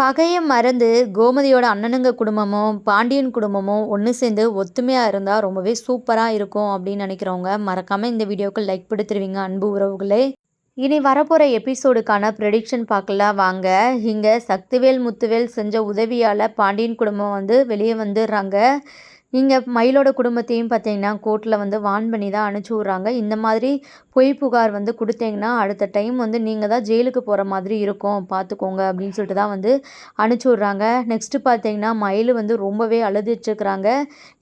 பகையை மறந்து கோமதியோட அண்ணனுங்க குடும்பமும் பாண்டியன் குடும்பமும் ஒன்று சேர்ந்து ஒத்துமையாக இருந்தால் ரொம்பவே சூப்பராக இருக்கும் அப்படின்னு நினைக்கிறவங்க மறக்காமல் இந்த வீடியோவுக்கு லைக் கொடுத்துருவீங்க அன்பு உறவுகளே. இனி வரப்போகிற எபிசோடுக்கான ப்ரெடிக்ஷன் பார்க்கலாம். வாங்க இங்கே சக்திவேல் முத்துவேல் செஞ்ச உதவியால் பாண்டியன் குடும்பம் வந்து வெளியே வந்துடுறாங்க. இங்கே மயிலோட குடும்பத்தையும் பார்த்தீங்கன்னா கோர்ட்டில் வந்து வான் பண்ணி தான் அனுப்பிச்சி விட்றாங்க. இந்த மாதிரி பொய் புகார் வந்து கொடுத்தீங்கன்னா அடுத்த டைம் வந்து நீங்கள் தான் ஜெயிலுக்கு போகிற மாதிரி இருக்கும். பார்த்துக்கோங்க அப்படின்னு சொல்லிட்டு தான் வந்து அனுப்பிச்சி விட்றாங்க. நெக்ஸ்ட்டு பார்த்தீங்கன்னா மயில் வந்து ரொம்பவே அழுதுட்டுருக்குறாங்க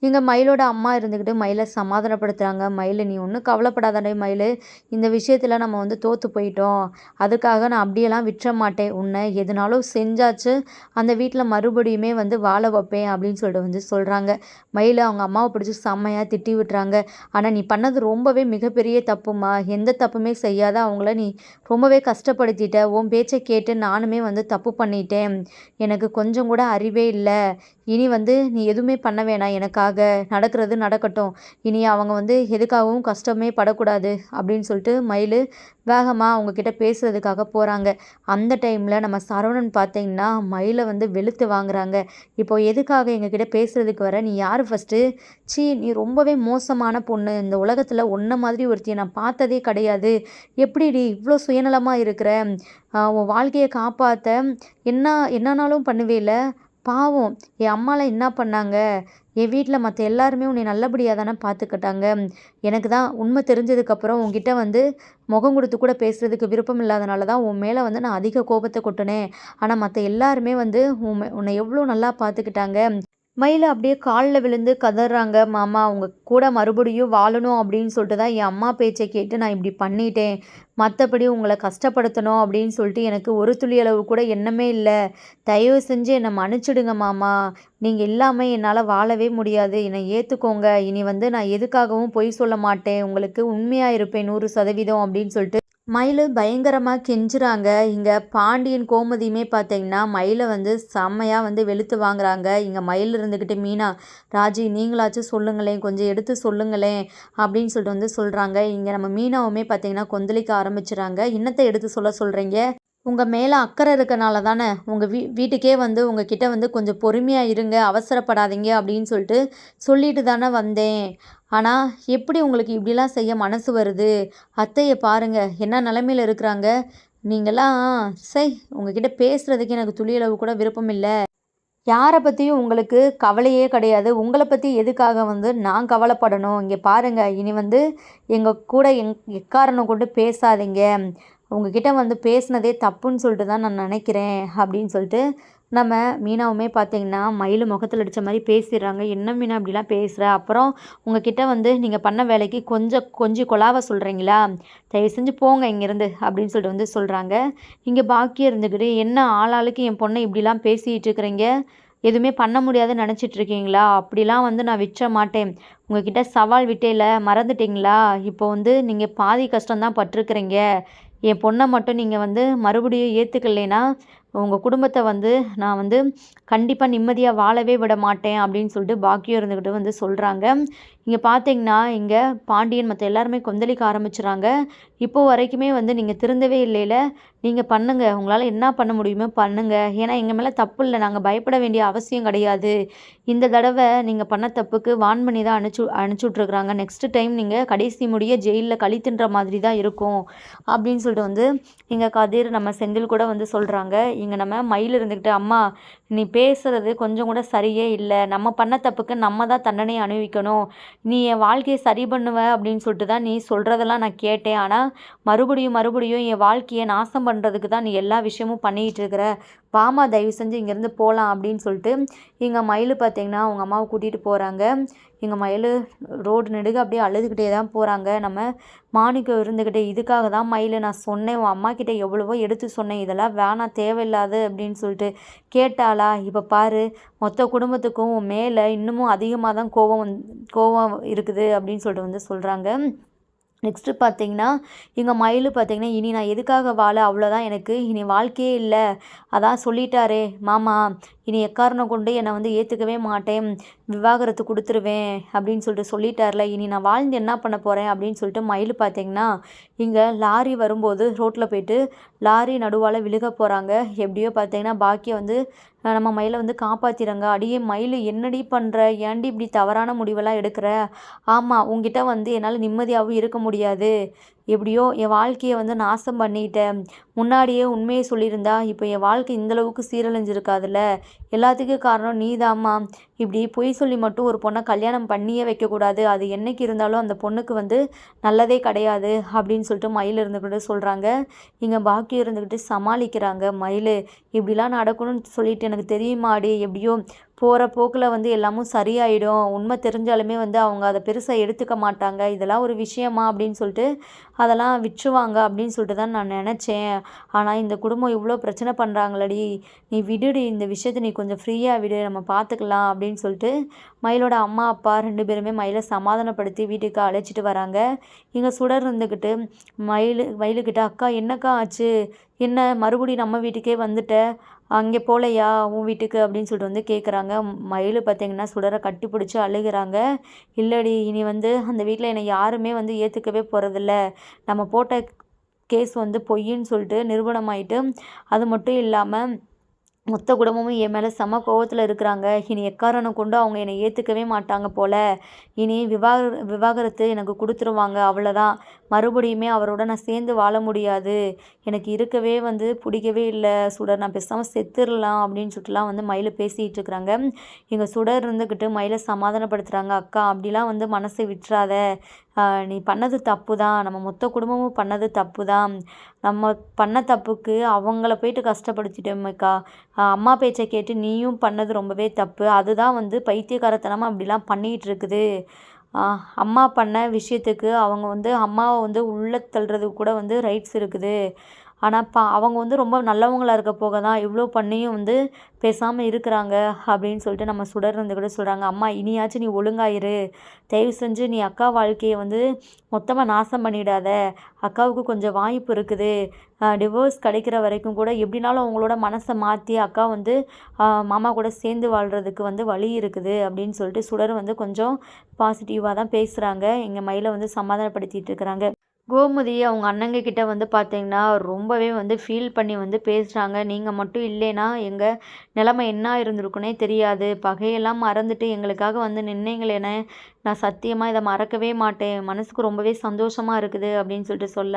இங்கே மயிலோட அம்மா இருந்துக்கிட்டு மயிலை சமாதானப்படுத்துகிறாங்க மயில் நீ ஒன்றும் கவலைப்படாதே மயில். இந்த விஷயத்தில் நம்ம வந்து தோற்று போயிட்டோம். அதுக்காக நான் அப்படியெல்லாம் விற்ற மாட்டேன். உன்னை எதுனாலும் செஞ்சாச்சு. அந்த வீட்டில் மறுபடியுமே வந்து வாழ வைப்பேன். அப்படின்னு சொல்லிட்டு வந்து சொல்கிறாங்க மயில் அவங்க அம்மாவை பிடிச்சி செம்மையாக திட்டி விட்டுறாங்க. ஆனால் நீ பண்ணது ரொம்பவே மிகப்பெரிய தப்புமா எந்த தப்புமே செய்யாத அவங்கள நீ ரொம்பவே கஷ்டப்படுத்திட்ட. உன் பேச்சை கேட்டு நானுமே வந்து தப்பு பண்ணிட்டேன். எனக்கு கொஞ்சம் கூட அறிவே இல்லை. இனி வந்து நீ எதுவுமே பண்ண வேணாம் எனக்காக. நடக்கிறது நடக்கட்டும். இனி அவங்க வந்து எதுக்காகவும் கஷ்டமே படக்கூடாது அப்படின்னு சொல்லிட்டு மயில் வேகமாக அவங்கக்கிட்ட பேசுகிறதுக்காக போகிறாங்க அந்த டைமில் நம்ம சரவணன் பார்த்தீங்கன்னா மயிலை வந்து வெளுத்து வாங்குறாங்க. இப்போ எதுக்காக எங்ககிட்ட பேசுகிறதுக்கு வர? நீ யார் ஃபஸ்ட்டு சி நீ ரொம்பவே மோசமான பொண்ணு. இந்த உலகத்தில் ஒன்றை மாதிரி ஒருத்தியை நான் பார்த்ததே கிடையாது. எப்படி நீ இவ்வளோ சுயநலமாக இருக்கிற உன் வாழ்க்கையை காப்பாற்ற என்ன என்னன்னாலும் இல்லை. பாவம். என் அம்மாலாம் என்ன பண்ணாங்க? என் வீட்டில் மற்ற எல்லாருமே உன்னை நல்லபடியாக தானே பார்த்துக்கிட்டாங்க எனக்கு தான் உண்மை தெரிஞ்சதுக்கப்புறம் உங்ககிட்ட வந்து முகம் கொடுத்து கூட பேசுகிறதுக்கு விருப்பம் இல்லாதனால தான் உன் மேலே வந்து நான் அதிக கோபத்தை கொட்டினேன். ஆனால் மற்ற எல்லாருமே வந்து உன் உன்னை எவ்வளோ நல்லா பார்த்துக்கிட்டாங்க மயில் அப்படியே காலில் விழுந்து கதறாங்க. மாமா அவங்க கூட மறுபடியும் வாழணும் அப்படின்னு சொல்லிட்டு தான் என் அம்மா பேச்சை கேட்டு நான் இப்படி பண்ணிட்டேன். மற்றபடி உங்களை கஷ்டப்படுத்தணும் அப்படின்னு சொல்லிட்டு எனக்கு ஒரு துளி அளவு கூட எண்ணமே இல்லை. தயவு செஞ்சு என்னை மன்னிச்சிடுங்க மாமா. நீங்கள் இல்லாமல் என்னால் வாழவே முடியாது. என்னை ஏற்றுக்கோங்க இனி வந்து நான் எதுக்காகவும் பொய் சொல்ல மாட்டேன். உங்களுக்கு உண்மையாக இருப்பேன் நூறு சதவீதம் அப்படின்னு சொல்லிட்டு மயில் பயங்கரமாக கெஞ்சுறாங்க. இங்கே பாண்டியன் கோமதியுமே பார்த்தீங்கன்னா மயிலை வந்து செம்மையாக வந்து வெளுத்து வாங்குறாங்க. இங்கே மயில் இருந்துக்கிட்டு மீனா ராஜி நீங்களாச்சும் சொல்லுங்களேன் கொஞ்சம் எடுத்து சொல்லுங்களேன் அப்படின்னு சொல்லிட்டு வந்து சொல்கிறாங்க இங்கே நம்ம மீனாவுமே பார்த்தீங்கன்னா கொந்தளிக்க ஆரம்பிச்சுறாங்க. இன்னத்தை எடுத்து சொல்ல சொல்கிறீங்க உங்கள் மேலே அக்கறை இருக்கனால தானே உங்கள் வீ வீட்டுக்கே வந்து உங்கள் கிட்டே வந்து கொஞ்சம் பொறுமையாக இருங்க அவசரப்படாதீங்க அப்படின்னு சொல்லிட்டு சொல்லிட்டு தானே வந்தேன். ஆனால் எப்படி உங்களுக்கு இப்படிலாம் செய்ய மனசு வருது? அத்தையை பாருங்கள் என்ன நிலமையில இருக்கிறாங்க? நீங்களாம் சை உங்ககிட்ட பேசுகிறதுக்கு எனக்கு துளியளவு கூட விருப்பம் இல்லை. யாரை பற்றியும் உங்களுக்கு கவலையே கிடையாது. உங்களை பற்றி எதுக்காக வந்து நான் கவலைப்படணும்? இங்கே பாருங்கள் இனி வந்து எங்கள் கூட எங் எக்காரணம் கொண்டு பேசாதீங்க. உங்ககிட்ட வந்து பேசினதே தப்புன்னு சொல்லிட்டு தான் நான் நினைக்கிறேன் அப்படின்னு சொல்லிட்டு நம்ம மீனாவுமே பார்த்தீங்கன்னா மயில் முகத்தில் அடித்த மாதிரி பேசிடுறாங்க. என்ன மீனா அப்படிலாம் பேசுகிற அப்புறம் உங்ககிட்ட வந்து நீங்கள் பண்ண வேலைக்கு கொஞ்சம் கொஞ்சம் கொலாவை சொல்கிறீங்களா தயவு செஞ்சு போங்க இங்கேருந்து அப்படின்னு சொல்லிட்டு வந்து சொல்கிறாங்க இங்கே பாக்கியம் இருந்துக்கிட்டு என்ன ஆளாளுக்கு என் பொண்ணை இப்படிலாம் பேசிகிட்டு இருக்கிறீங்க? எதுவுமே பண்ண முடியாதுன்னு நினச்சிட்டு இருக்கீங்களா? அப்படிலாம் வந்து நான் விற்ற மாட்டேன். உங்ககிட்ட சவால் விட்டேல மறந்துட்டீங்களா? இப்போ வந்து நீங்கள் பாதி கஷ்டம்தான் பட்டிருக்கிறீங்க. என் பொண்ணை மட்டும் நீங்கள் வந்து மறுபடியும் ஏற்றுக்கலைன்னா உங்கள் குடும்பத்தை வந்து நான் வந்து கண்டிப்பாக நிம்மதியாக வாழவே விட மாட்டேன் அப்படின்னு சொல்லிட்டு பாக்கியம் இருந்துக்கிட்டு வந்து சொல்கிறாங்க இங்கே பார்த்தீங்கன்னா இங்கே பாண்டியன் மற்ற எல்லாருமே கொந்தளிக்க ஆரம்பிச்சுறாங்க. இப்போ வரைக்குமே வந்து நீங்கள் திருந்தவே இல்லையில. நீங்கள் பண்ணுங்கள் உங்களால் என்ன பண்ண முடியுமோ பண்ணுங்கள் ஏன்னா எங்கள் மேலே தப்பு இல்லை. நாங்கள் பயப்பட வேண்டிய அவசியம் கிடையாது. இந்த தடவை நீங்கள் பண்ண தப்புக்கு வான் பண்ணி தான் அனுப்பிச்சு அனுப்பிச்சுட்ருக்குறாங்க நெக்ஸ்ட்டு டைம் நீங்கள் கடைசி முடிய ஜெயிலில் கழித்துன்ற மாதிரி தான் இருக்கும். அப்படின்னு சொல்லிட்டு வந்து இங்கே கதிர் நம்ம செந்தில் கூட வந்து சொல்கிறாங்க இங்கே நம்ம மயில் இருந்துக்கிட்டு அம்மா நீ பேசுகிறது கொஞ்சம் கூட சரியே இல்லை. நம்ம பண்ண தப்புக்கு நம்ம தான் தண்டனை அனுபவிக்கணும் நீ என் வாழ்க்கையை சரி பண்ணுவ அப்படின்னு சொல்லிட்டு தான் நீ சொல்கிறதெல்லாம் நான் கேட்டேன். ஆனால் மறுபடியும் மறுபடியும் என் வாழ்க்கையை நாசம் பண்ணுறதுக்கு தான் நீ எல்லா விஷயமும் பண்ணிகிட்டு இருக்கிற. வாமா தயவு செஞ்சு இங்கேருந்து போகலாம் அப்படின்னு சொல்லிட்டு எங்கள் மயில் பார்த்தீங்கன்னா அவங்க அம்மாவை கூட்டிகிட்டு போகிறாங்க எங்கள் மயில் ரோடு நெடுக அப்படியே அழுதுகிட்டே தான் போகிறாங்க நம்ம மாணிக்கம் இருந்துக்கிட்டே இதுக்காக தான் மயில் நான் சொன்னேன். உன் அம்மா கிட்டே எவ்வளவோ எடுத்து சொன்னேன். இதெல்லாம் வேணாம் தேவையில்லாது அப்படின்னு சொல்லிட்டு கேட்டால் கேட்டாளா இப்போ பாரு மொத்த குடும்பத்துக்கும் மேலே இன்னமும் அதிகமாக தான் கோவம் கோவம் இருக்குது அப்படின்னு சொல்லிட்டு வந்து சொல்கிறாங்க நெக்ஸ்ட்டு பார்த்தீங்கன்னா எங்கள் மயில் பார்த்தீங்கன்னா இனி நான் எதுக்காக வாழ? அவ்வளோதான் எனக்கு. இனி வாழ்க்கையே இல்லை. அதான் சொல்லிட்டாரே. மாமா இனி எக்காரணம் கொண்டு என்னை வந்து ஏற்றுக்கவே மாட்டேன். விவாகரத்து கொடுத்துருவேன் அப்படின்னு சொல்லிட்டு சொல்லிட்டார்ல. இனி நான் வாழ்ந்து என்ன பண்ண போகிறேன் அப்படின்னு சொல்லிட்டு மயில் பார்த்தீங்கன்னா இங்கே லாரி வரும்போது ரோட்டில் போயிட்டு லாரி நடுவால் விழுக போகிறாங்க எப்படியோ பார்த்தீங்கன்னா பாக்கியம் வந்து நம்ம மயிலை வந்து காப்பாற்றிடுங்க அடியே மயில் என்னடி பண்ணுற ஏன்டி இப்படி தவறான முடிவெல்லாம் எடுக்கிற? ஆமாம் உங்ககிட்ட வந்து என்னால் நிம்மதியாகவும் இருக்க முடியாது. எப்படியோ என் வாழ்க்கையை வந்து நாசம் பண்ணிட்டேன். முன்னாடியே உண்மையை சொல்லியிருந்தா இப்போ என் வாழ்க்கை இந்தளவுக்கு சீரழிஞ்சிருக்காதுல்ல? எல்லாத்துக்கும் காரணம் நீதாம்மா. இப்படி பொய் சொல்லி மட்டும் ஒரு பொண்ணை கல்யாணம் பண்ணியே வைக்கக்கூடாது. அது என்றைக்கு இருந்தாலும் அந்த பொண்ணுக்கு வந்து நல்லதே கிடையாது அப்படின்னு சொல்லிட்டு மயில் இருந்துக்கிட்டு சொல்கிறாங்க இங்கே பாக்கியம் இருந்துக்கிட்டு சமாளிக்கிறாங்க மயில். இப்படிலாம் நடக்கணும்னு சொல்லிட்டு எனக்கு தெரியுமாடி? எப்படியோ போகிற போக்கில் வந்து எல்லாமும் சரியாயிடும். உண்மை தெரிஞ்சாலுமே வந்து அவங்க அதை பெருசாக எடுத்துக்க மாட்டாங்க. இதெல்லாம் ஒரு விஷயமா அப்படின்னு சொல்லிட்டு அதெல்லாம் விற்றுவாங்க அப்படின்னு சொல்லிட்டு தான் நான் நினச்சேன். ஆனால் இந்த குடும்பம் இவ்வளோ பிரச்சனை பண்ணுறாங்களடி நீ விடுடி இந்த விஷயத்தை நீ கொஞ்சம் ஃப்ரீயாக விடு நம்ம பார்த்துக்கலாம் அப்படின்னு சொல்லிட்டு மயிலோட அம்மா அப்பா ரெண்டு பேருமே மயிலை சமாதானப்படுத்தி வீட்டுக்கு அழைச்சிட்டு வராங்க. இங்கே சுடர் இருந்துக்கிட்டு மயில் மயிலுக்கிட்ட அக்கா என்னக்கா ஆச்சு? என்ன? மறுபடியும் நம்ம வீட்டுக்கே வந்துட்ட? அங்கே போகலையா உன் வீட்டுக்கு அப்படின்னு சொல்லிட்டு வந்து கேட்குறாங்க மயில் பார்த்தீங்கன்னா சுடரை கட்டி பிடிச்சி அழுகிறாங்க. இல்லடி இனி வந்து அந்த வீட்டில் என்னை யாருமே வந்து ஏற்றுக்கவே போகிறதில்ல நம்ம போட்ட கேஸ் வந்து பொய்ன்னு சொல்லிட்டு நிரூபணமாயிட்டு அது மட்டும் இல்லாமல் மொத்த குடும்பமும் என் மேலே செம கோவத்தில் இருக்கிறாங்க. இனி எக்காரணம் கொண்டு அவங்க என்னை ஏற்றுக்கவே மாட்டாங்க போல். இனி விவாக விவாகரத்து எனக்கு கொடுத்துருவாங்க அவ்வளோதான் மறுபடியுமே அவரோட நான் சேர்ந்து வாழ முடியாது. எனக்கு இருக்கவே வந்து பிடிக்கவே இல்லை. சுடர் நான் பேசாமல் செத்துடலாம் அப்படின்னு சொல்லிட்டுலாம் வந்து மயில பேசிகிட்டு இருக்கிறாங்க எங்கள் சுடர் இருந்துக்கிட்டு மயிலை சமாதானப்படுத்துகிறாங்க அக்கா அப்படிலாம் வந்து மனசை விட்டுறாத. நீ பண்ணது தப்பு தான் நம்ம மொத்த குடும்பமும் பண்ணது தப்பு தான் நம்ம பண்ண தப்புக்கு அவங்கள போயிட்டு கஷ்டப்படுத்திட்டோமேக்கா அம்மா பேச்சை கேட்டு நீயும் பண்ணது ரொம்பவே தப்பு. அதுதான் வந்து பைத்தியக்காரத்தனமாக அப்படிலாம் பண்ணிகிட்டு இருக்குது. அம்மா பண்ண விஷயத்துக்கு அவங்க வந்து அம்மாவை வந்து உள்ளே தள்ளுறதுக்கு கூட வந்து ரைட்ஸ் இருக்குது. ஆனால் பா அவங்க வந்து ரொம்ப நல்லவங்களா இருக்க போக தான் இவ்வளோ பண்ணியும் வந்து பேசாமல் இருக்கிறாங்க அப்படின்னு சொல்லிட்டு நம்ம சுடர் வந்து கூட சொல்கிறாங்க அம்மா இனியாச்சும் நீ ஒழுங்காயிரு. தயவு செஞ்சு நீ அக்கா வாழ்க்கையை வந்து மொத்தமாக நாசம் பண்ணிடாத. அக்காவுக்கு கொஞ்சம் வாய்ப்பு இருக்குது. டிவோர்ஸ் கிடைக்கிற வரைக்கும் கூட எப்படினாலும் அவங்களோட மனசை மாற்றி அக்கா வந்து மாமா கூட சேர்ந்து வாழ்கிறதுக்கு வந்து வழி இருக்குது அப்படின்னு சொல்லிட்டு சுடர் வந்து கொஞ்சம் பாசிட்டிவாக தான் பேசுகிறாங்க எங்கள் மயிலை வந்து சமாதானப்படுத்திகிட்டு இருக்கிறாங்க. கோமதி அவங்க அண்ணங்கக்கிட்ட வந்து பார்த்தீங்கன்னா ரொம்பவே வந்து ஃபீல் பண்ணி வந்து பேசுகிறாங்க நீங்கள் மட்டும் இல்லைன்னா எங்கள் நிலமை என்ன இருந்திருக்குனே தெரியாது. பகையெல்லாம் மறந்துட்டு எங்களுக்காக வந்து நின்னீங்களேனே நான் சத்தியமாக இதை மறக்கவே மாட்டேன். மனசுக்கு ரொம்பவே சந்தோஷமாக இருக்குது அப்படின்னு சொல்லிட்டு சொல்ல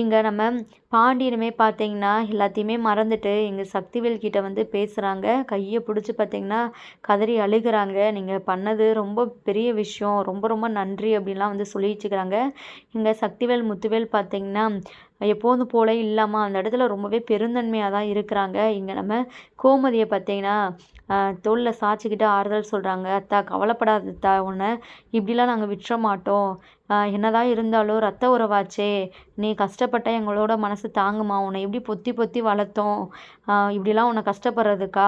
இங்கே நம்ம பாண்டியனுமே பார்த்தீங்கன்னா எல்லாத்தையுமே மறந்துட்டு எங்கள் சக்திவேல் கிட்ட வந்து பேசுகிறாங்க கையை பிடிச்சி பார்த்தீங்கன்னா கதறி அழுகிறாங்க. நீங்கள் பண்ணது ரொம்ப பெரிய விஷயம். ரொம்ப ரொம்ப நன்றி அப்படின்லாம் வந்து சொல்லி வச்சுக்கிறாங்க இங்கே சக்திவேல் முத்துவேல் பார்த்தீங்கன்னா எப்போதும் போல இல்லாமல் அந்த இடத்துல ரொம்பவே பெருந்தன்மையாக தான் இருக்கிறாங்க. இங்கே நம்ம கோமதியை பார்த்தீங்கன்னா தோளில் சாய்ச்சிக்கிட்டு ஆறுதல் சொல்கிறாங்க அத்தா கவலைப்படாத அத்தா உன்னை இப்படிலாம் நாங்கள் விட்டுற மாட்டோம். என்னதான் இருந்தாலும் ரத்த உறவாச்சே. நீ கஷ்டப்பட்ட எங்களோட மனசு தாங்குமா? உன்னை எப்படி பொத்தி பொத்தி வளர்த்தோம்? இப்படிலாம் உன்னை கஷ்டப்படுறதுக்கா?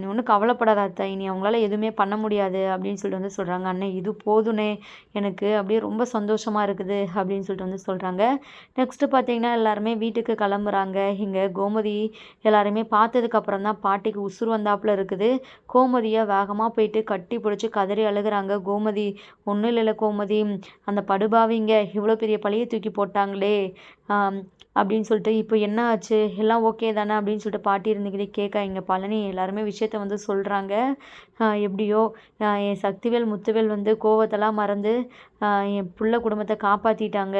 நீ ஒன்றும் கவலைப்படாத அத்தை. இனி அவங்களால எதுவுமே பண்ண முடியாது அப்படின்னு சொல்லிட்டு வந்து சொல்கிறாங்க அண்ணே இது போதுனே எனக்கு அப்படியே ரொம்ப சந்தோஷமாக இருக்குது அப்படின்னு சொல்லிட்டு வந்து சொல்கிறாங்க நெக்ஸ்ட்டு பார்த்தீங்கன்னா எல்லாருமே வீட்டுக்கு கிளம்புறாங்க. இங்கே கோமதி எல்லாருமே பார்த்ததுக்கப்புறம் தான் பாட்டிக்கு உசுறு வந்தாப்புல இருக்குது. கோமதியை வேகமாக போயிட்டு கட்டி பிடிச்சி கதறி அழுகிறாங்க. கோமதி ஒன்றும் இல்லைல்ல கோமதி. அந்த படுபாவிங்க இவ்வளோ பெரிய பழியை தூக்கி போட்டாங்களே. அப்படின்னு சொல்லிட்டு இப்போ என்ன ஆச்சு? எல்லாம் ஓகே தானே? அப்படின்னு சொல்லிட்டு பாட்டி இருந்துக்கிட்டே கேட்கா இங்கே பழனி எல்லாருமே விஷயத்த வந்து சொல்கிறாங்க எப்படியோ என் சக்திவேல் முத்துவேல் வந்து கோவத்தெல்லாம் மறந்து என் புள்ள குடும்பத்தை காப்பாற்றிட்டாங்க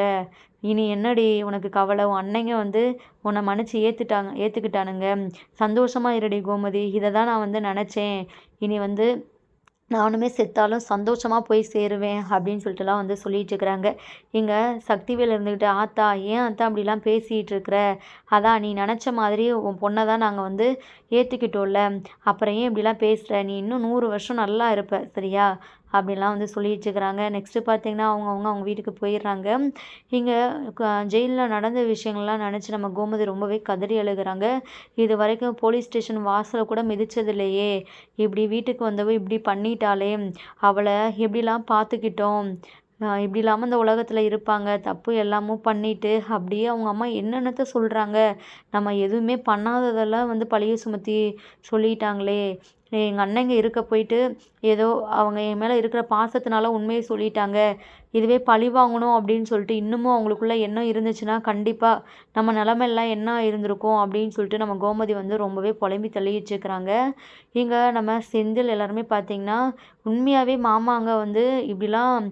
இனி என்னடி உனக்கு கவலை? உன் அன்னைங்க வந்து உன்னை மன்னிச்சு ஏற்றுட்டாங்க ஏற்றுக்கிட்டானுங்க சந்தோஷமாக இருடி கோமதி. இதை தான் நான் வந்து நினச்சேன். இனி வந்து நானுமே செத்தாலும் சந்தோஷமாக போய் சேருவேன் அப்படின்னு சொல்லிட்டுலாம் வந்து சொல்லிட்டு இருக்கிறாங்க. இங்கே சக்திவேல் இருந்துக்கிட்டு ஆத்தா ஏன் அத்தா அப்படிலாம் பேசிகிட்டு இருக்கிற? அதான் நீ நினச்ச மாதிரி உன் பொண்ணை தான் நாங்கள் வந்து ஏற்றுக்கிட்டோம்ல அப்புறம் ஏன் இப்படிலாம் பேசுகிற நீ இன்னும் நூறு வருஷம் நல்லா இருப்ப சரியா? அப்படின்லாம் வந்து சொல்லி வச்சுக்கிறாங்க நெக்ஸ்ட்டு பார்த்தீங்கன்னா அவங்கவுங்க அவங்க வீட்டுக்கு போயிடுறாங்க. இங்கே ஜெயிலில் நடந்த விஷயங்கள்லாம் நினச்சி நம்ம கோமதி ரொம்பவே கதறி எழுகிறாங்க இது வரைக்கும் போலீஸ் ஸ்டேஷன் வாசலை கூட மிதிச்சதில்லையே. இப்படி வீட்டுக்கு வந்தவ இப்படி பண்ணிட்டாளே. அவளை எப்படிலாம் பார்த்துக்கிட்டோம்? இப்படி இல்லாமல் இந்த உலகத்தில் இருப்பாங்க. தப்பு எல்லாமும் பண்ணிட்டு அப்படியே அவங்க அம்மா என்னென்னத்த சொல்கிறாங்க நம்ம எதுவுமே பண்ணாததெல்லாம் வந்து பழிய சுமத்தி சொல்லிட்டாங்களே. எங்கள் அண்ணங்க இருக்க போயிட்டு ஏதோ அவங்க என் மேலே இருக்கிற பாசத்தினால உண்மையை சொல்லிட்டாங்க. இதுவே பழி வாங்கணும் அப்படின்னு சொல்லிட்டு இன்னமும் அவங்களுக்குள்ள எண்ணம் இருந்துச்சுன்னா கண்டிப்பாக நம்ம நிலமெல்லாம் என்ன இருந்திருக்கும் அப்படின்னு சொல்லிட்டு நம்ம கோமதி வந்து ரொம்பவே புலம்பி தள்ளிச்சுக்கிறாங்க இங்கே நம்ம செந்தில் எல்லாருமே பார்த்திங்கன்னா உண்மையாகவே மாமாங்க வந்து இப்படிலாம்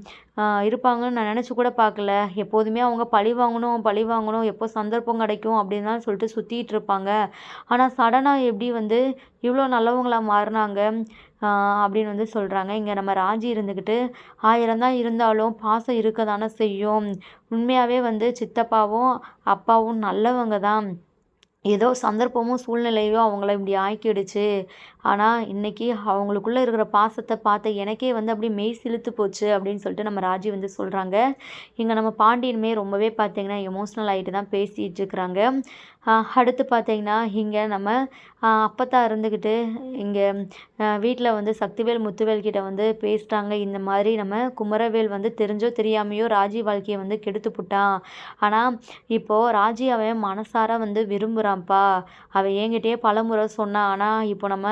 இருப்பாங்கன்னு நான் நினச்சி கூட பார்க்கல. எப்போதுமே அவங்க பழி வாங்கணும் பழி வாங்கணும் எப்போ சந்தர்ப்பம் கிடைக்கும் அப்படின்னு தான் சொல்லிட்டு சுற்றிட்டு இருப்பாங்க. ஆனால் சடனாக எப்படி வந்து இவ்வளோ நல்லவங்களாக மாறினாங்க? அப்படின்னு வந்து சொல்கிறாங்க இங்கே நம்ம ராஜி இருந்துக்கிட்டு ஆயிரம் தான் இருந்தாலும் பாசம் இருக்க தானே செய்யும். உண்மையாகவே வந்து சித்தப்பாவும் அப்பாவும் நல்லவங்க தான். ஏதோ சந்தர்ப்பமும் சூழ்நிலையோ அவங்கள இப்படி ஆக்கிடுச்சு. ஆனால் இன்றைக்கி அவங்களுக்குள்ளே இருக்கிற பாசத்தை பார்த்து எனக்கே வந்து அப்படியே மெய் சிலுத்து போச்சு அப்படின்னு சொல்லிட்டு நம்ம ராஜி வந்து சொல்கிறாங்க இங்கே நம்ம பாண்டியனுமே ரொம்பவே பார்த்திங்கன்னா எமோஷ்னல் ஆகிட்டு தான் பேசிகிட்டு இருக்கிறாங்க. அடுத்து பார்த்தீங்கன்னா இங்கே நம்ம அப்பத்தா இருந்துக்கிட்டு இங்கே வீட்டில் வந்து சக்திவேல் முத்துவேல் கிட்ட வந்து பேசுகிறாங்க இந்த மாதிரி நம்ம குமரவேல் வந்து தெரிஞ்சோ தெரியாமையோ ராஜி வாழ்க்கையை வந்து கெடுத்து புட்டான். ஆனால் இப்போது ராஜி அவன் மனசார வந்து விரும்புகிறான்ப்பா அவன் என்கிட்டயே பலமுறை சொன்னான். ஆனால் இப்போ நம்ம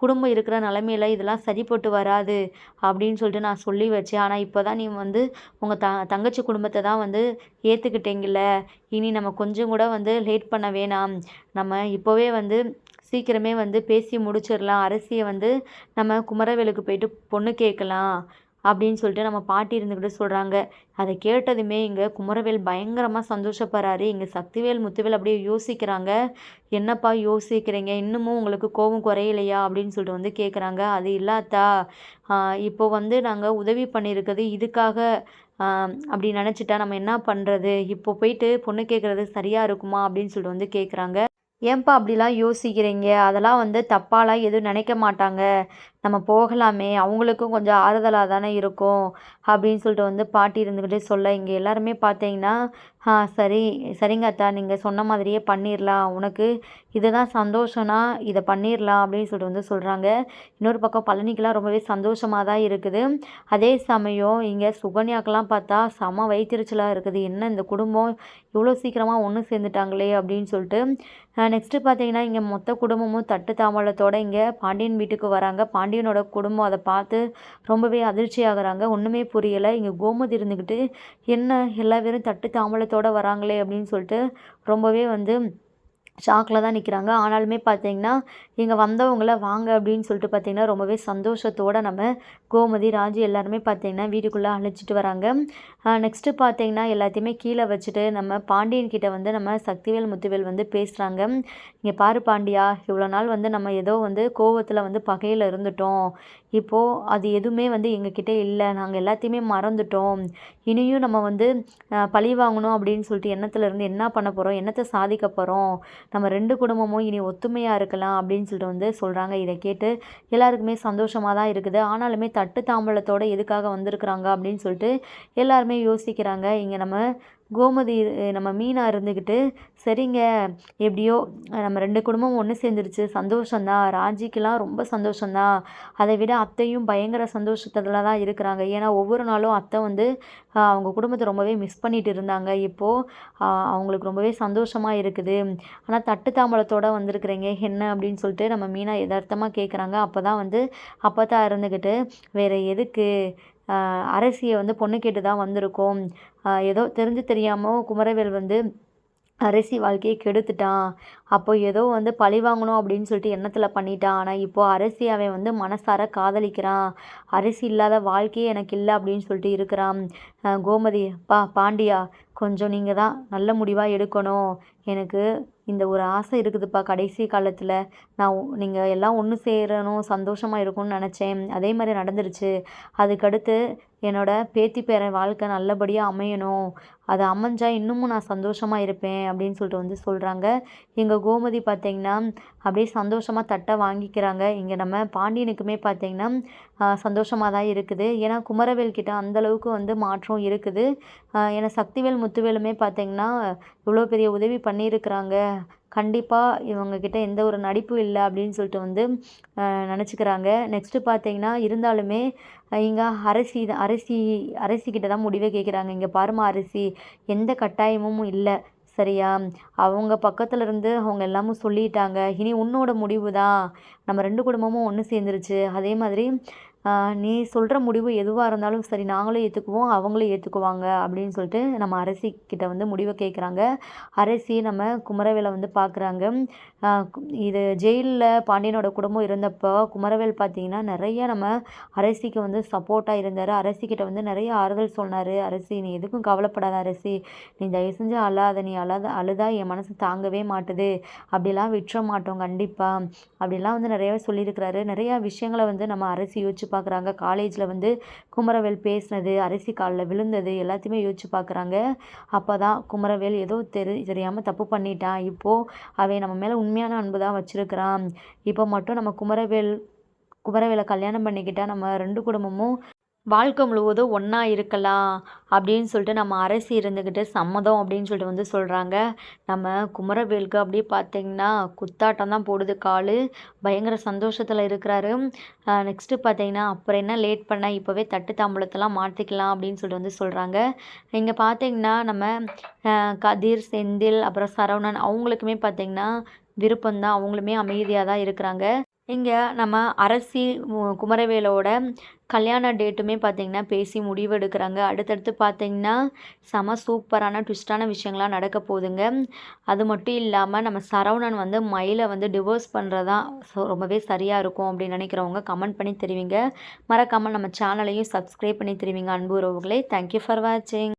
குடும்பம் இருக்கிற நிலமையில இதெல்லாம் சரிப்பட்டு வராது அப்படின்னு சொல்லிட்டு நான் சொல்லி வச்சேன். ஆனால் இப்போ தான் நீ வந்து உங்கள் த தங்கச்சி குடும்பத்தை தான் வந்து ஏற்றுக்கிட்டீங்கல்ல இனி நம்ம கொஞ்சம் கூட வந்து லேட் பண்ண வேணாம். நம்ம இப்போவே வந்து சீக்கிரமே வந்து பேசி முடிச்சிடலாம். அரசியை வந்து நம்ம குமரவேலுக்கு போயிட்டு பொண்ணு கேட்கலாம். அப்படின்னு சொல்லிட்டு நம்ம பாட்டி இருந்துக்கிட்டு சொல்கிறாங்க அதை கேட்டதுமே இங்கே குமரவேல் பயங்கரமாக சந்தோஷப்படுறாரு. இங்கே சக்திவேல் முத்துவேல் அப்படியே யோசிக்கிறாங்க. என்னப்பா யோசிக்கிறீங்க? இன்னமும் உங்களுக்கு கோபம் குறையலையா? அப்படின்னு சொல்லிட்டு வந்து கேட்குறாங்க அது இல்லாத்தா இப்போ வந்து நாங்கள் உதவி பண்ணியிருக்கிறது இதுக்காக அப்படி நினச்சிட்டா நம்ம என்ன பண்ணுறது இப்போ போயிட்டு பொண்ணு கேட்குறது சரியாக இருக்குமா? அப்படின்னு சொல்லிட்டு வந்து கேட்குறாங்க ஏன்பா அப்படிலாம் யோசிக்கிறீங்க? அதெல்லாம் வந்து தப்பாலாம் எதுவும் நினைக்க மாட்டாங்க. நம்ம போகலாமே அவங்களுக்கும் கொஞ்சம் ஆறுதலாக தானே இருக்கும் அப்படின்னு சொல்லிட்டு வந்து பாட்டி இருந்துக்கிட்டே சொல்ல. இங்கே எல்லாருமே பார்த்தீங்கன்னா சரி சரிங்க அத்தா நீங்கள் சொன்ன மாதிரியே பண்ணிடலாம் உனக்கு இதுதான் சந்தோஷம்னா இதை பண்ணிடலாம் அப்படின்னு சொல்லிட்டு வந்து சொல்கிறாங்க இன்னொரு பக்கம் பழனிக்கெலாம் ரொம்பவே சந்தோஷமாக தான் இருக்குது. அதே சமயம் இங்கே சுகன்யாக்கெல்லாம் பார்த்தா செம வயிற்றுச்சலாக இருக்குது. என்ன இந்த குடும்பம்? இவ்வளோ சீக்கிரமாக ஒன்று சேர்ந்துட்டாங்களே அப்படின்னு சொல்லிட்டு. நெக்ஸ்ட்டு பார்த்தீங்கன்னா இங்கே மொத்த குடும்பமும் தட்டு தாமலத்தோடு இங்கே பாண்டியன் வீட்டுக்கு வராங்க. பாண்டியன் பாண்டியனோட குடும்பம் அதை பார்த்து ரொம்பவே அதிர்ச்சி ஆகுறாங்க ஒன்றுமே புரியலை. இங்கே கோமதி இருந்துக்கிட்டு என்ன? எல்லா பேரும் தட்டு தாம்பலத்தோடு வராங்களே? அப்படின்னு சொல்லிட்டு ரொம்பவே வந்து ஷாக்கில் தான் நிற்கிறாங்க. ஆனாலுமே பார்த்தீங்கன்னா இங்கே வந்தவங்கள வாங்க அப்படின்னு சொல்லிட்டு பார்த்தீங்கன்னா ரொம்பவே சந்தோஷத்தோடு நம்ம கோமதி ராஜு எல்லாருமே பார்த்தீங்கன்னா வீட்டுக்குள்ளே அழைச்சிட்டு வராங்க. நெக்ஸ்ட்டு பார்த்தீங்கன்னா எல்லாத்தையுமே கீழே வச்சுட்டு நம்ம பாண்டியன் கிட்ட வந்து நம்ம சக்திவேல் முத்துவேல் வந்து பேசுகிறாங்க இங்கே பாரு பாண்டியா இவ்வளோ நாள் வந்து நம்ம ஏதோ வந்து கோவத்தில் வந்து பகையில் இருந்துட்டோம். இப்போது அது எதுவுமே வந்து எங்ககிட்ட இல்லை. நாங்கள் எல்லாத்தையுமே மறந்துட்டோம். இனியும் நம்ம வந்து பழி வாங்கணும் அப்படின்னு சொல்லிட்டு எண்ணத்தில் இருந்து என்ன பண்ண போகிறோம் என்னத்தை சாதிக்க போகிறோம் நம்ம ரெண்டு குடும்பமும் இனி ஒத்துமையாக இருக்கலாம் அப்படின்னு சொல்லிட்டு வந்து சொல்கிறாங்க இதை கேட்டு எல்லாருக்குமே சந்தோஷமாக தான் இருக்குது. ஆனாலுமே தட்டு தாம்பலத்தோடு எதுக்காக வந்திருக்கிறாங்க அப்படின்னு சொல்லிட்டு எல்லாருமே யோசிக்கிறாங்க. இங்கே நம்ம கோமதி நம்ம மீனா இருந்துக்கிட்டு சரிங்க எப்படியோ நம்ம ரெண்டு குடும்பமும் ஒன்று சேர்ந்துருச்சு சந்தோஷந்தான் ராஜிக்கெலாம் ரொம்ப சந்தோஷந்தான் அதை விட அத்தையும் பயங்கர சந்தோஷத்தில் தான் இருக்கிறாங்க. ஏன்னா ஒவ்வொரு நாளும் அத்தை வந்து அவங்க குடும்பத்தை ரொம்பவே மிஸ் பண்ணிட்டு இருந்தாங்க. இப்போது அவங்களுக்கு ரொம்பவே சந்தோஷமாக இருக்குது. ஆனால் தட்டு தாம்பலத்தோடு வந்திருக்கிறீங்க. என்ன அப்படின்னு சொல்லிட்டு நம்ம மீனா யதார்த்தமாக கேட்குறாங்க அப்போ தான் வந்து அப்போ தான் இருந்துக்கிட்டு வேறு எதுக்கு? அரசியை வந்து பொண்ணு கேட்டு தான் வந்திருக்கோம். ஏதோ தெரிஞ்சு தெரியாமல் குமரவேல் வந்து அரசி வாழ்க்கையை கெடுத்துட்டான். அப்போ ஏதோ வந்து பழி வாங்கணும் அப்படின்னு சொல்லிட்டு எண்ணத்தில் பண்ணிட்டான். ஆனால் இப்போது அரசி அவன் வந்து மனசார காதலிக்கிறான். அரசி இல்லாத வாழ்க்கையே எனக்கு இல்லை அப்படின்னு சொல்லிட்டு இருக்கிறான். கோமதி பா பாண்டியா கொஞ்சம் நீங்கள் தான் நல்ல முடிவாக எடுக்கணும். எனக்கு இந்த ஒரு ஆசை இருக்குதுப்பா. கடைசி காலத்தில் நான் நீங்கள் எல்லாம் ஒன்று சேரணும் சந்தோஷமாக இருக்கும்னு நினச்சேன். அதே மாதிரி நடந்துருச்சு. அதுக்கடுத்து என்னோடய பேத்தி பேரன் வாழ்க்கை நல்லபடியாக அமையணும். அது அமைஞ்சால் இன்னமும் நான் சந்தோஷமாக இருப்பேன் அப்படின்னு சொல்லிட்டு வந்து சொல்கிறாங்க எங்கள் கோமதி பார்த்திங்கன்னா அப்படியே சந்தோஷமாக தட்டை வாங்கிக்கிறாங்க. இங்கே நம்ம பாண்டியனுக்குமே பார்த்திங்கன்னா சந்தோஷமாக தான் இருக்குது. ஏன்னா குமரவேல் கிட்ட அந்தளவுக்கு வந்து மாற்றம் இருக்குது. ஏன்னா சக்திவேல் முத்துவேலுமே பார்த்திங்கன்னா இவ்வளோ பெரிய உதவி பண்ணியிருக்கிறாங்க. கண்டிப்பாக இவங்கக்கிட்ட எந்த ஒரு நடிப்பும் இல்லை அப்படின்னு சொல்லிட்டு வந்து நினச்சிக்கிறாங்க. நெக்ஸ்ட்டு பார்த்தீங்கன்னா இருந்தாலுமே இங்கே அரசி அரசி அரசிக்கிட்ட தான் முடிவே கேட்குறாங்க இங்கே பாருமா அரசி எந்த கட்டாயமும் இல்லை. சரியா? அவங்க பக்கத்தில் இருந்து அவங்க எல்லாமும் சொல்லிட்டாங்க. இனி உன்னோட முடிவு தான் நம்ம ரெண்டு குடும்பமும் ஒன்று சேர்ந்துருச்சு. அதே மாதிரி நீ சொல்கிற முடிவு எதுவாக இருந்தாலும் சரி நாங்களும் ஏற்றுக்குவோம் அவங்களும் ஏற்றுக்குவாங்க அப்படின்னு சொல்லிட்டு நம்ம அரசிக்கிட்ட வந்து முடிவை கேட்குறாங்க அரசி நம்ம குமரவேலை வந்து பார்க்குறாங்க இது ஜெயிலில் பாண்டியனோட குடும்பம் இருந்தப்போ குமரவேல் பார்த்தீங்கன்னா நிறைய நம்ம அரசிக்கு வந்து சப்போர்ட்டாக இருந்தார். அரசிக்கிட்ட வந்து நிறைய ஆறுதல் சொன்னார். அரசி நீ எதுக்கும் கவலைப்படாத அரசி. நீ தயவு செஞ்சு அழாத நீ அழாத அழுதா என் மனசு தாங்கவே மாட்டுது. அப்படிலாம் விட்டுற மாட்டோம் கண்டிப்பாக அப்படிலாம் வந்து நிறையவே சொல்லியிருக்கிறாரு. நிறையா விஷயங்களை வந்து நம்ம அரசி யோசிச்சு பார்க்குறாங்க. காலேஜில் வந்து குமரவேல் பேசினது அரிசி காலில் விழுந்தது எல்லாத்தையுமே யோசிச்சு பார்க்குறாங்க. அப்போ தான் குமரவேல் ஏதோ தெரி தெரியாமல் தப்பு பண்ணிட்டான். இப்போது அவன் நம்ம மேலே உண்மையான அன்பு தான் வச்சுருக்கிறான். இப்போ மட்டும் நம்ம குமரவேல் குமரவேலை கல்யாணம் பண்ணிக்கிட்டால் நம்ம ரெண்டு குடும்பமும் வாழ்க்கை முழுவதும் ஒன்றா இருக்கலாம் அப்படின்னு சொல்லிட்டு நம்ம அரசி இருந்துக்கிட்டு சம்மதம் அப்படின்னு சொல்லிட்டு வந்து சொல்கிறாங்க நம்ம குமரவேலுக்கு அப்படியே பார்த்தீங்கன்னா குத்தாட்டம் தான் போடுது கால். பயங்கர சந்தோஷத்தில் இருக்கிறாரு. நெக்ஸ்ட்டு பார்த்தீங்கன்னா அப்புறம் என்ன லேட் பண்ண இப்போவே தட்டு தாம்பூலத்தெல்லாம் மாற்றிக்கலாம் அப்படின்னு சொல்லிட்டு வந்து சொல்கிறாங்க இங்கே பார்த்தீங்கன்னா நம்ம கதிர் செந்தில் அப்புறம் சரவணன் அவங்களுக்குமே பார்த்தீங்கன்னா விருப்பம்தான். அவங்களுமே அமைதியாக தான் இருக்கிறாங்க. இங்கே நம்ம அரசி குமரவேலோட கல்யாண டேட்டுமே பார்த்திங்கன்னா பேசி முடிவெடுக்கிறாங்க. அடுத்தடுத்து பார்த்திங்கன்னா செம சூப்பரான ட்விஸ்டான விஷயங்கள்லாம் நடக்க போகுதுங்க. அது மட்டும் இல்லாமல் நம்ம சரவணன் வந்து மயிலை வந்து டிவோர்ஸ் பண்ணுறதா ரொம்பவே சரியாக இருக்கும் அப்படின்னு நினைக்கிறவங்க கமெண்ட் பண்ணி தெரிவிங்க. மறக்காமல் நம்ம சேனலையும் சப்ஸ்கிரைப் பண்ணி தெரிவிங்க அன்பு உறவுகளே. தேங்க்யூ ஃபார் வாட்சிங்